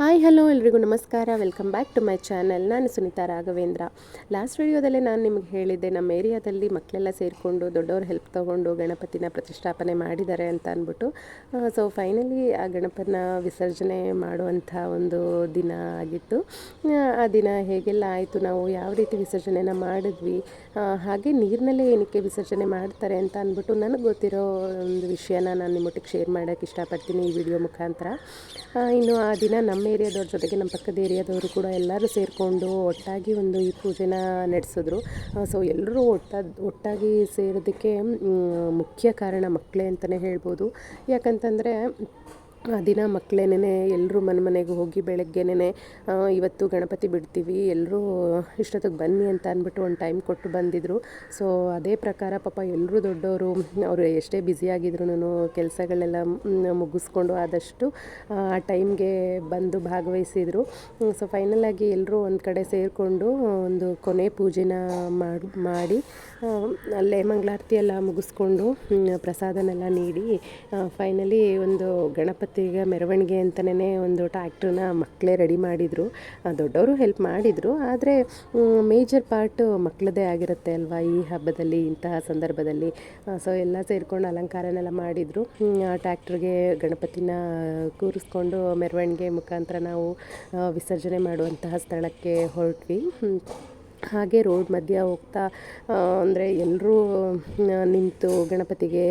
Hi hello ಎಲ್ರಿಗೂ ನಮಸ್ಕಾರ. Welcome back to my channel ನಾನು ಸುನಿತಾ ರಾಘವೇಂದ್ರ. ಲಾಸ್ಟ್ ವಿಡಿಯೋದಲ್ಲೇ ನಾನು ನಿಮಗೆ ಹೇಳಿದ್ದೆ ನಮ್ಮ ಏರಿಯಾದಲ್ಲಿ ಮಕ್ಕಳೆಲ್ಲ ಸೇರಿಕೊಂಡು ದೊಡ್ಡವ್ರ ಹೆಲ್ಪ್ ತೊಗೊಂಡು ಗಣಪತಿನ ಪ್ರತಿಷ್ಠಾಪನೆ ಮಾಡಿದ್ದಾರೆ ಅಂತ ಅಂದ್ಬಿಟ್ಟು. ಸೊ ಫೈನಲಿ ಆ ಗಣಪನ ವಿಸರ್ಜನೆ ಮಾಡುವಂಥ ಒಂದು ದಿನ ಆಗಿತ್ತು. ಆ, ದಿನ ಹೇಗೆಲ್ಲ ಆಯಿತು ನಾವು ಯಾವ ರೀತಿ ವಿಸರ್ಜನೆನ ಮಾಡಿದ್ವಿ ಹಾಗೆ ನೀರಿನಲ್ಲೇ ಏನಕ್ಕೆ ವಿಸರ್ಜನೆ ಮಾಡ್ತಾರೆ ಅಂತ ಅಂದ್ಬಿಟ್ಟು ನನಗೆ ಗೊತ್ತಿರೋ ಒಂದು ವಿಷಯನ ನಾನು ನಿಮ್ಮೊಟ್ಟಿಗೆ ಶೇರ್ ಮಾಡೋಕ್ಕೆ ಇಷ್ಟಪಡ್ತೀನಿ ಈ ವಿಡಿಯೋ ಮುಖಾಂತರ. ಇನ್ನು ಆ ದಿನ ನಮ್ಮ ಏರಿಯಾದವ್ರ ಜೊತೆಗೆ ನಮ್ಮ ಪಕ್ಕದ ಏರಿಯಾದವರು ಕೂಡ ಎಲ್ಲರೂ ಸೇರಿಕೊಂಡು ಒಟ್ಟಾಗಿ ಒಂದು ಈ ಪೂಜೆನ ನಡೆಸಿದ್ರು. ಸೊ ಎಲ್ಲರೂ ಒಟ್ಟ, ಒಟ್ಟಾಗಿ ಸೇರೋದಕ್ಕೆ ಮುಖ್ಯ ಕಾರಣ ಮಕ್ಕಳೇ ಅಂತಲೇ ಹೇಳ್ಬೋದು. ಯಾಕಂತಂದರೆ ದಿನ ಮಕ್ಕಳೇನೆ ಎಲ್ಲರೂ ಮನೆ ಮನೆಗೆ ಹೋಗಿ ಬೆಳಗ್ಗೆನೇ ಇವತ್ತು ಗಣಪತಿ ಬಿಡ್ತೀವಿ ಎಲ್ಲರೂ ಇಷ್ಟೊತ್ತಿಗೆ ಬನ್ನಿ ಅಂತ ಅಂದ್ಬಿಟ್ಟು ಒಂದು ಟೈಮ್ ಕೊಟ್ಟು ಬಂದಿದ್ದರು ಸೊ ಅದೇ ಪ್ರಕಾರ ಪಾಪ ಎಲ್ಲರೂ ದೊಡ್ಡವರು ಅವರು ಎಷ್ಟೇ ಬ್ಯುಸಿಯಾಗಿದ್ರು ಕೆಲಸಗಳೆಲ್ಲ ಮುಗಿಸ್ಕೊಂಡು ಆದಷ್ಟು ಆ ಟೈಮ್ಗೆ ಬಂದು ಭಾಗವಹಿಸಿದರು. ಸೊ ಫೈನಲಾಗಿ ಎಲ್ಲರೂ ಒಂದು ಕಡೆ ಸೇರಿಕೊಂಡು ಒಂದು ಕೊನೆ ಪೂಜೆನ ಮಾಡಿ ಮಾಡಿ ಆ, ಅಲ್ಲೇ ಮಂಗಳಾರತಿ ಎಲ್ಲ ಮುಗಿಸ್ಕೊಂಡು ಪ್ರಸಾದನೆಲ್ಲ ನೀಡಿ ಫೈನಲಿ ಒಂದು ಗಣಪತಿಗೆ ಮೆರವಣಿಗೆ ಅಂತಲೇ ಒಂದು ಟ್ಯಾಕ್ಟ್ರನ್ನ ಮಕ್ಕಳೇ ರೆಡಿ ಮಾಡಿದರು. ದೊಡ್ಡವರು ಹೆಲ್ಪ್ ಮಾಡಿದರು. ಆದರೆ ಮೇಜರ್ ಪಾರ್ಟು ಮಕ್ಕಳದೇ ಆಗಿರುತ್ತೆ ಅಲ್ವಾ ಈ ಹಬ್ಬದಲ್ಲಿ, ಇಂತಹ ಸಂದರ್ಭದಲ್ಲಿ? ಸೊ ಎಲ್ಲ ಸೇರಿಕೊಂಡು ಅಲಂಕಾರನೆಲ್ಲ ಮಾಡಿದರು. ಟ್ಯಾಕ್ಟ್ರಿಗೆ ಗಣಪತಿನ ಕೂರಿಸ್ಕೊಂಡು ಮೆರವಣಿಗೆ ಮುಖಾಂತರ ನಾವು ವಿಸರ್ಜನೆ ಮಾಡುವಂತಹ ಸ್ಥಳಕ್ಕೆ ಹೊರಟ್ವಿ. ಹಾಗೆ ರೋಡ್ ಮಧ್ಯ ಹೋಗ್ತಾ ಅಂದರೆ ಎಲ್ಲರೂ ನಿಂತು ಗಣಪತಿಗೆ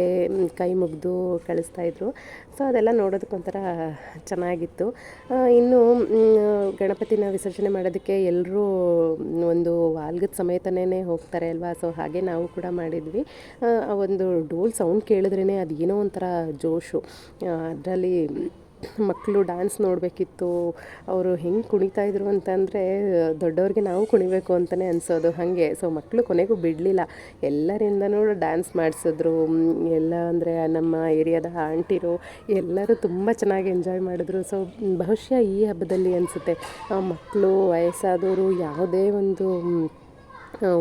ಕೈ ಮುಗಿದು ಕಳಿಸ್ತಾಯಿದ್ರು ಸೊ ಅದೆಲ್ಲ ನೋಡೋದಕ್ಕೊಂಥರ ಚೆನ್ನಾಗಿತ್ತು. ಇನ್ನು ಗಣಪತಿನ ವಿಸರ್ಜನೆ ಮಾಡೋದಕ್ಕೆ ಎಲ್ಲರೂ ಒಂದು ವಾಲ್ಗದ ಸಮೇತನೇ ಹೋಗ್ತಾರೆ ಅಲ್ವಾ? ಸೊ ಹಾಗೆ ನಾವು ಕೂಡ ಮಾಡಿದ್ವಿ. ಒಂದು ಡೋಲ್ ಸೌಂಡ್ ಕೇಳಿದ್ರೇ ಅದು ಏನೋ ಒಂಥರ ಜೋಶು. ಅದರಲ್ಲಿ ಮಕ್ಕಳು ಡ್ಯಾನ್ಸ್ ನೋಡಬೇಕಿತ್ತು, ಅವರು ಹೆಂಗೆ ಕುಣಿತಾಯಿದ್ರು ಅಂತಂದರೆ, ದೊಡ್ಡವ್ರಿಗೆ ನಾವು ಕುಣಿಬೇಕು ಅಂತಲೇ ಅನಿಸೋದು. ಹಾಗೆ ಸೊ ಮಕ್ಕಳು ಕೊನೆಗೂ ಬಿಡಲಿಲ್ಲ. ಎಲ್ಲರಿಂದನೂ ಡ್ಯಾನ್ಸ್ ಮಾಡಿಸಿದ್ರು. ಎಲ್ಲ ಅಂದರೆ ನಮ್ಮ ಏರಿಯಾದ ಆಂಟಿರು ಎಲ್ಲರೂ ತುಂಬ ಚೆನ್ನಾಗಿ ಎಂಜಾಯ್ ಮಾಡಿದ್ರು. ಸೊ ಬಹುಶಃ ಈ ಹಬ್ಬದಲ್ಲಿ ಅನಿಸುತ್ತೆ. ಮಕ್ಕಳು ವಯಸ್ಸಾದವರು ಯಾವುದೇ ಒಂದು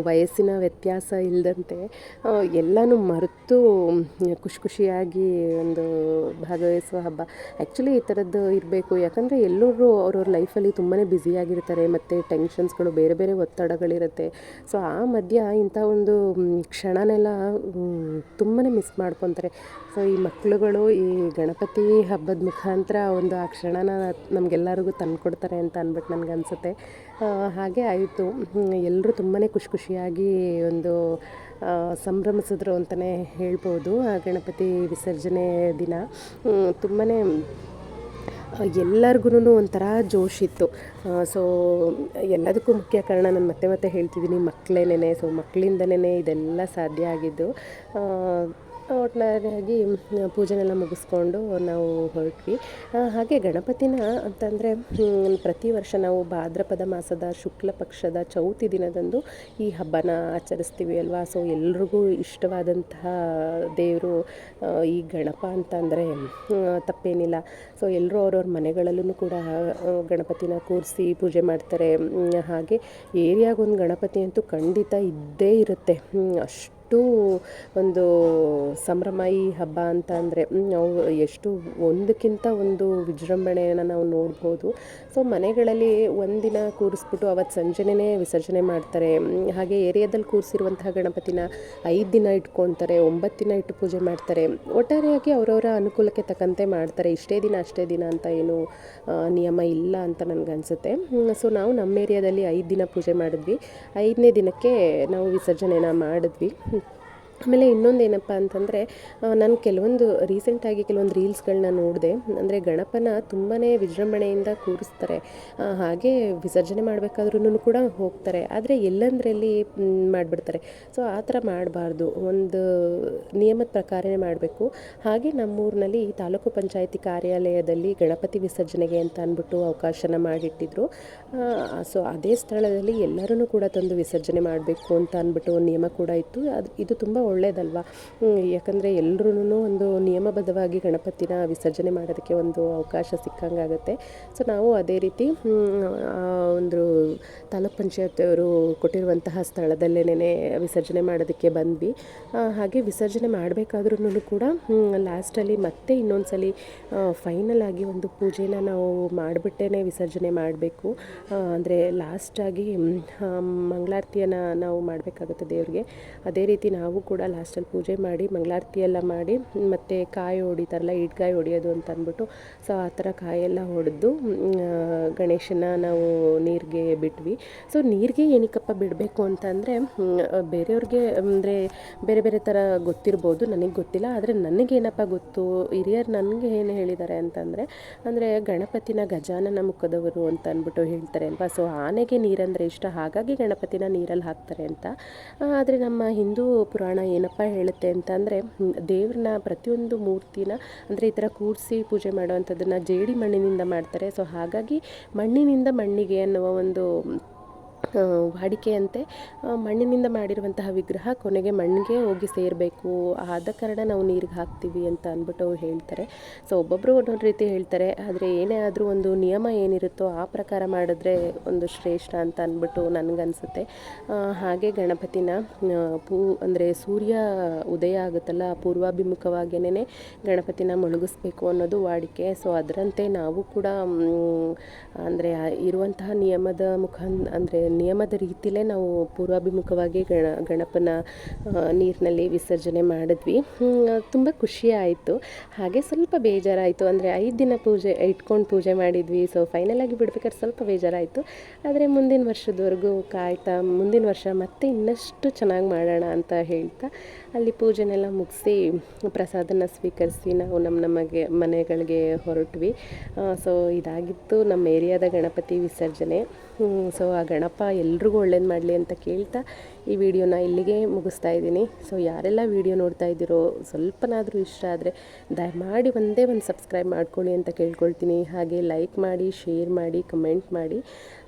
ವಯಸ್ಸಿನ ವ್ಯತ್ಯಾಸ ಇಲ್ಲದಂತೆ ಎಲ್ಲನೂ ಮರೆತು ಖುಷಿ ಖುಷಿಯಾಗಿ ಒಂದು ಭಾಗವಹಿಸುವ ಹಬ್ಬ. ಆ್ಯಕ್ಚುಲಿ ಈ ಥರದ್ದು ಇರಬೇಕು. ಯಾಕಂದರೆ ಎಲ್ಲರೂ ಅವ್ರವ್ರ ಲೈಫಲ್ಲಿ ತುಂಬಾ ಬ್ಯುಸಿಯಾಗಿರ್ತಾರೆ ಮತ್ತು ಟೆನ್ಷನ್ಸ್ಗಳು ಬೇರೆ ಬೇರೆ ಒತ್ತಡಗಳಿರುತ್ತೆ. ಸೊ ಆ ಮಧ್ಯ ಇಂಥ ಒಂದು ಕ್ಷಣನೆಲ್ಲ ತುಂಬಾ ಮಿಸ್ ಮಾಡ್ಕೊತಾರೆ. ಸೊ ಈ ಮಕ್ಕಳುಗಳು ಈ ಗಣಪತಿ ಹಬ್ಬದ ಮುಖಾಂತರ ಒಂದು ಆ ಕ್ಷಣನ ನಮಗೆಲ್ಲರಿಗೂ ತಂದುಕೊಡ್ತಾರೆ ಅಂತ ಅಂದ್ಬಿಟ್ಟು ನನಗನ್ಸುತ್ತೆ. ಹಾಗೆ ಆಯಿತು. ಎಲ್ಲರೂ ತುಂಬಾ ಖುಷಿ ಖುಷಿಯಾಗಿ ಒಂದು ಸಂಭ್ರಮಿಸಿದ್ರು ಅಂತಲೇ ಹೇಳ್ಬೋದು. ಗಣಪತಿ ವಿಸರ್ಜನೆ ದಿನ ತುಂಬಾ ಎಲ್ಲರಿಗೂ ಒಂಥರ ಜೋಶಿತ್ತು ಸೊ, ಎಲ್ಲದಕ್ಕೂ ಮುಖ್ಯ ಕಾರಣ ನಾನು ಮತ್ತೆ ಮತ್ತೆ ಹೇಳ್ತಿದ್ದೀನಿ ಮಕ್ಕಳೇನೇ ಸೊ ಮಕ್ಕಳಿಂದನೇ ಇದೆಲ್ಲ ಸಾಧ್ಯ ಆಗಿದ್ದು. ಒಟ್ಟಾರೆಯಾಗಿ ಪೂಜೆನೆಲ್ಲ ಮುಗಿಸ್ಕೊಂಡು ನಾವು ಹೊರಟ್ವಿ. ಹಾಗೆ ಗಣಪತಿನ ಅಂತಂದರೆ ಪ್ರತಿ ವರ್ಷ ನಾವು ಭಾದ್ರಪದ ಮಾಸದ ಶುಕ್ಲ ಪಕ್ಷದ ಚೌತಿ ದಿನದಂದು ಈ ಹಬ್ಬನ ಆಚರಿಸ್ತೀವಿ ಅಲ್ವಾ? ಸೊ ಎಲ್ರಿಗೂ ಇಷ್ಟವಾದಂತಹ ದೇವರು ಈ ಗಣಪ ಅಂತಂದರೆ ತಪ್ಪೇನಿಲ್ಲ. ಸೊ ಎಲ್ಲರೂ ಅವ್ರವ್ರ ಮನೆಗಳಲ್ಲೂ ಕೂಡ ಗಣಪತಿನ ಕೂರಿಸಿ ಪೂಜೆ ಮಾಡ್ತಾರೆ. ಹಾಗೆ ಏರಿಯಾಗೊಂದು ಗಣಪತಿ ಅಂತೂ ಖಂಡಿತ ಇದ್ದೇ ಇರುತ್ತೆ. ಹ್ಮ್, ಅಷ್ಟು ಒಂದು ಸಂಭ್ರಮ ಈ ಹಬ್ಬ ಅಂತ ಅಂದರೆ ನಾವು ಎಷ್ಟು ಒಂದಕ್ಕಿಂತ ಒಂದು ವಿಜೃಂಭಣೆಯನ್ನು ನಾವು ನೋಡ್ಬೋದು. ಸೊ ಮನೆಗಳಲ್ಲಿ ಒಂದಿನ ಕೂರಿಸ್ಬಿಟ್ಟು ಅವತ್ತು ಸಂಜೆನೇ ವಿಸರ್ಜನೆ ಮಾಡ್ತಾರೆ. ಹಾಗೆ ಏರಿಯಾದಲ್ಲಿ ಕೂರಿಸಿರುವಂತಹ ಗಣಪತಿನ ಐದು ದಿನ ಇಟ್ಕೊತಾರೆ, ಒಂಬತ್ತು ದಿನ ಇಟ್ಟು ಪೂಜೆ ಮಾಡ್ತಾರೆ. ಒಟ್ಟಾರೆಯಾಗಿ ಅವರವರ ಅನುಕೂಲಕ್ಕೆ ತಕ್ಕಂತೆ ಮಾಡ್ತಾರೆ. ಇಷ್ಟೇ ದಿನ, ಅಷ್ಟೇ ದಿನ ಅಂತ ಏನು ನಿಯಮ ಇಲ್ಲ ಅಂತ ನನಗನ್ಸುತ್ತೆ. ಸೊ ನಾವು ನಮ್ಮ ಏರಿಯಾದಲ್ಲಿ ಐದು ದಿನ ಪೂಜೆ ಮಾಡಿದ್ವಿ. ಐದನೇ ದಿನಕ್ಕೆ ನಾವು ವಿಸರ್ಜನೆನ ಮಾಡಿದ್ವಿ. ಆಮೇಲೆ ಇನ್ನೊಂದು ಏನಪ್ಪ ಅಂತಂದರೆ ನಾನು ಕೆಲವೊಂದು ರೀಸೆಂಟಾಗಿ ಕೆಲವೊಂದು ರೀಲ್ಸ್ಗಳನ್ನ ನೋಡಿದೆ. ಅಂದರೆ ಗಣಪನ ತುಂಬಾ ವಿಜೃಂಭಣೆಯಿಂದ ಕೂರಿಸ್ತಾರೆ. ಹಾಗೆ ವಿಸರ್ಜನೆ ಮಾಡಬೇಕಾದ್ರೂ ಕೂಡ ಹೋಗ್ತಾರೆ. ಆದರೆ ಎಲ್ಲಂದರಲ್ಲಿ ಮಾಡಿಬಿಡ್ತಾರೆ. ಸೊ ಆ ಥರ ಮಾಡಬಾರ್ದು. ಒಂದು ನಿಯಮದ ಪ್ರಕಾರನೇ ಮಾಡಬೇಕು. ಹಾಗೆ ನಮ್ಮೂರಿನಲ್ಲಿ ತಾಲೂಕು ಪಂಚಾಯಿತಿ ಕಾರ್ಯಾಲಯದಲ್ಲಿ ಗಣಪತಿ ವಿಸರ್ಜನೆಗೆ ಅಂತ ಅಂದ್ಬಿಟ್ಟು ಅವಕಾಶನ ಮಾಡಿಟ್ಟಿದ್ರು. ಸೊ ಅದೇ ಸ್ಥಳದಲ್ಲಿ ಎಲ್ಲರೂ ಕೂಡ ತಂದು ವಿಸರ್ಜನೆ ಮಾಡಬೇಕು ಅಂತ ಅಂದ್ಬಿಟ್ಟು ನಿಯಮ ಕೂಡ ಇತ್ತು. ಅದು, ಇದು ತುಂಬ ಒಳ್ಳೇದಲ್ವಾ? ಯಾಕಂದರೆ ಎಲ್ರೂ ಒಂದು ನಿಯಮಬದ್ಧವಾಗಿ ಗಣಪತಿನ ವಿಸರ್ಜನೆ ಮಾಡೋದಕ್ಕೆ ಒಂದು ಅವಕಾಶ ಸಿಕ್ಕಂಗಾಗುತ್ತೆ. ಸೊ ನಾವು ಅದೇ ರೀತಿ ಒಂದು ತಾಲೂಕ್ ಪಂಚಾಯತಿಯವರು ಕೊಟ್ಟಿರುವಂತಹ ಸ್ಥಳದಲ್ಲೇನೇ ವಿಸರ್ಜನೆ ಮಾಡೋದಕ್ಕೆ ಬಂದ್ವಿ. ಹಾಗೆ ವಿಸರ್ಜನೆ ಮಾಡಬೇಕಾದ್ರೂ ಕೂಡ ಲಾಸ್ಟಲ್ಲಿ ಮತ್ತೆ ಇನ್ನೊಂದು ಸಲ ಫೈನಲ್ ಆಗಿ ಒಂದು ಪೂಜೆನ ನಾವು ಮಾಡಿಬಿಟ್ಟೇ ವಿಸರ್ಜನೆ ಮಾಡಬೇಕು. ಅಂದರೆ ಲಾಸ್ಟಾಗಿ ಮಂಗಳಾರತಿಯನ್ನು ನಾವು ಮಾಡಬೇಕಾಗುತ್ತೆ ದೇವ್ರಿಗೆ. ಅದೇ ರೀತಿ ನಾವು ಕೂಡ ಲಾಸ್ಟಲ್ಲಿ ಪೂಜೆ ಮಾಡಿ, ಮಂಗಳಾರತಿ ಎಲ್ಲ ಮಾಡಿ, ಮತ್ತು ಕಾಯಿ ಹೊಡಿತಾರಲ್ಲ ಇಡ್ಕಾಯಿ ಹೊಡಿಯೋದು ಅಂತ ಅಂದ್ಬಿಟ್ಟು, ಸೊ ಆ ಥರ ಕಾಯೆಲ್ಲ ಹೊಡೆದು ಗಣೇಶನ ನಾವು ನೀರಿಗೆ ಬಿಟ್ವಿ. ಸೊ ನೀರಿಗೆ ಏನಕ್ಕಪ್ಪ ಬಿಡಬೇಕು ಅಂತಂದರೆ ಬೇರೆಯವ್ರಿಗೆ ಅಂದರೆ ಬೇರೆ ಬೇರೆ ಥರ ಗೊತ್ತಿರ್ಬೋದು, ನನಗೆ ಗೊತ್ತಿಲ್ಲ, ಆದರೆ ನನಗೇನಪ್ಪ ಗೊತ್ತು, ಹಿರಿಯರು ನನಗೆ ಏನು ಹೇಳಿದ್ದಾರೆ ಅಂತಂದರೆ ಅಂದರೆ ಗಣಪತಿನ ಗಜಾನನ ಮುಖದವರು ಅಂತ ಅಂದ್ಬಿಟ್ಟು ಹೇಳ್ತಾರೆ ಅಲ್ವಾ? ಸೊ ಆನೆಗೆ ನೀರಂದರೆ ಇಷ್ಟ, ಹಾಗಾಗಿ ಗಣಪತಿನ ನೀರಲ್ಲಿ ಹಾಕ್ತಾರೆ ಅಂತ. ಆದರೆ ನಮ್ಮ ಹಿಂದೂ ಪುರಾಣ ಏನಪ್ಪ ಹೇಳುತ್ತೆ ಅಂತಂದರೆ ದೇವ್ರನ್ನ ಪ್ರತಿಯೊಂದು ಮೂರ್ತಿನ ಅಂದರೆ ಈ ಥರ ಕೂರಿಸಿ ಪೂಜೆ ಮಾಡುವಂಥದ್ದನ್ನು ಜೇಡಿ ಮಣ್ಣಿನಿಂದ ಮಾಡ್ತಾರೆ. ಸೊ ಹಾಗಾಗಿ ಮಣ್ಣಿನಿಂದ ಮಣ್ಣಿಗೆ ಅನ್ನುವ ಒಂದು ವಾಡಿಕೆಯಂತೆ ಮಣ್ಣಿನಿಂದ ಮಾಡಿರುವಂತಹ ವಿಗ್ರಹ ಕೊನೆಗೆ ಮಣ್ಣಿಗೆ ಹೋಗಿ ಸೇರಬೇಕು. ಆದ ಕಾರಣ ನಾವು ನೀರಿಗೆ ಹಾಕ್ತೀವಿ ಅಂತ ಅಂದ್ಬಿಟ್ಟು ಹೇಳ್ತಾರೆ. ಸೊ ಒಬ್ಬೊಬ್ಬರು ಒಂದೊಂದು ರೀತಿ ಹೇಳ್ತಾರೆ. ಆದರೆ ಏನೇ ಆದರೂ ಒಂದು ನಿಯಮ ಏನಿರುತ್ತೋ ಆ ಪ್ರಕಾರ ಮಾಡಿದ್ರೆ ಒಂದು ಶ್ರೇಷ್ಠ ಅಂತ ಅಂದ್ಬಿಟ್ಟು ನನಗನ್ಸುತ್ತೆ. ಹಾಗೆ ಗಣಪತಿನ ಪೂ, ಅಂದರೆ ಸೂರ್ಯ ಉದಯ ಆಗುತ್ತಲ್ಲ ಪೂರ್ವಾಭಿಮುಖವಾಗಿಯೇ ಗಣಪತಿನ ಮುಳುಗಿಸ್ಬೇಕು ಅನ್ನೋದು ವಾಡಿಕೆ. ಸೊ ಅದರಂತೆ ನಾವು ಕೂಡ ಅಂದರೆ ಇರುವಂತಹ ನಿಯಮದ ಮುಖ, ಅಂದರೆ ನಿಯಮದ ರೀತಿಯಲ್ಲೇ ನಾವು ಪೂರ್ವಾಭಿಮುಖವಾಗಿ ಗಣ, ಗಣಪನ ನೀರಿನಲ್ಲಿ ವಿಸರ್ಜನೆ ಮಾಡಿದ್ವಿ. ತುಂಬ ಖುಷಿ ಆಯಿತು. ಹಾಗೆ ಸ್ವಲ್ಪ ಬೇಜಾರಾಯಿತು. ಅಂದರೆ ಐದು ದಿನ ಪೂಜೆ, ಇಟ್ಕೊಂಡು ಪೂಜೆ ಮಾಡಿದ್ವಿ. ಸೊ ಫೈನಲಾಗಿ ಬಿಡ್ಬೇಕಾದ್ರೆ ಸ್ವಲ್ಪ ಬೇಜಾರಾಯಿತು. ಆದರೆ ಮುಂದಿನ ವರ್ಷದವರೆಗೂ ಕಾಯ್ತಾ, ಮುಂದಿನ ವರ್ಷ ಮತ್ತೆ ಇನ್ನಷ್ಟು ಚೆನ್ನಾಗಿ ಮಾಡೋಣ ಅಂತ ಹೇಳ್ತಾ ಅಲ್ಲಿ ಪೂಜೆನೆಲ್ಲ ಮುಗಿಸಿ ಪ್ರಸಾದನ ಸ್ವೀಕರಿಸಿ ನಾವು ನಮ್ಮ ನಮಗೆ ಮನೆಗಳಿಗೆ ಹೊರಟ್ವಿ. ಸೊ ಇದಾಗಿತ್ತು ನಮ್ಮ ಏರಿಯಾದ ಗಣಪತಿ ವಿಸರ್ಜನೆ. ಸೊ ಆ ಗಣಪ ಎಲ್ರಿಗೂ ಒಳ್ಳೇದು ಮಾಡಲಿ ಅಂತ ಕೇಳ್ತಾ ಈ ವಿಡಿಯೋನ ಇಲ್ಲಿಗೆ ಮುಗಿಸ್ತಾ ಇದ್ದೀನಿ. ಸೊ ಯಾರೆಲ್ಲ ವಿಡಿಯೋ ನೋಡ್ತಾ ಇದ್ದೀರೋ, ಸ್ವಲ್ಪನಾದರೂ ಇಷ್ಟ ಆದರೆ ದಯಮಾಡಿ ಒಂದೇ ಒಂದು ಸಬ್ಸ್ಕ್ರೈಬ್ ಮಾಡ್ಕೊಳ್ಳಿ ಅಂತ ಕೇಳ್ಕೊಳ್ತೀನಿ. ಹಾಗೆ ಲೈಕ್ ಮಾಡಿ ಶೇರ್ ಮಾಡಿ ಕಮೆಂಟ್ ಮಾಡಿ.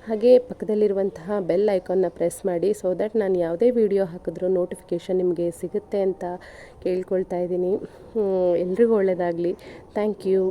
ಹಾಗೆ ಪಕ್ಕದಲ್ಲಿರುವಂತಹ ಬೆಲ್ ಐಕಾನ್ನ ಪ್ರೆಸ್ ಮಾಡಿ ಸೊ ದಟ್ ನಾನು ಯಾವುದೇ ವಿಡಿಯೋ ಹಾಕಿದ್ರೂ ನೋಟಿಫಿಕೇಷನ್ ನಿಮಗೆ ಸಿಗುತ್ತೆ ಅಂತ ಕೇಳ್ಕೊಳ್ತಾ ಇದ್ದೀನಿ. ಎಲ್ರಿಗೂ ಒಳ್ಳೆಯದಾಗಲಿ ಥ್ಯಾಂಕ್ ಯು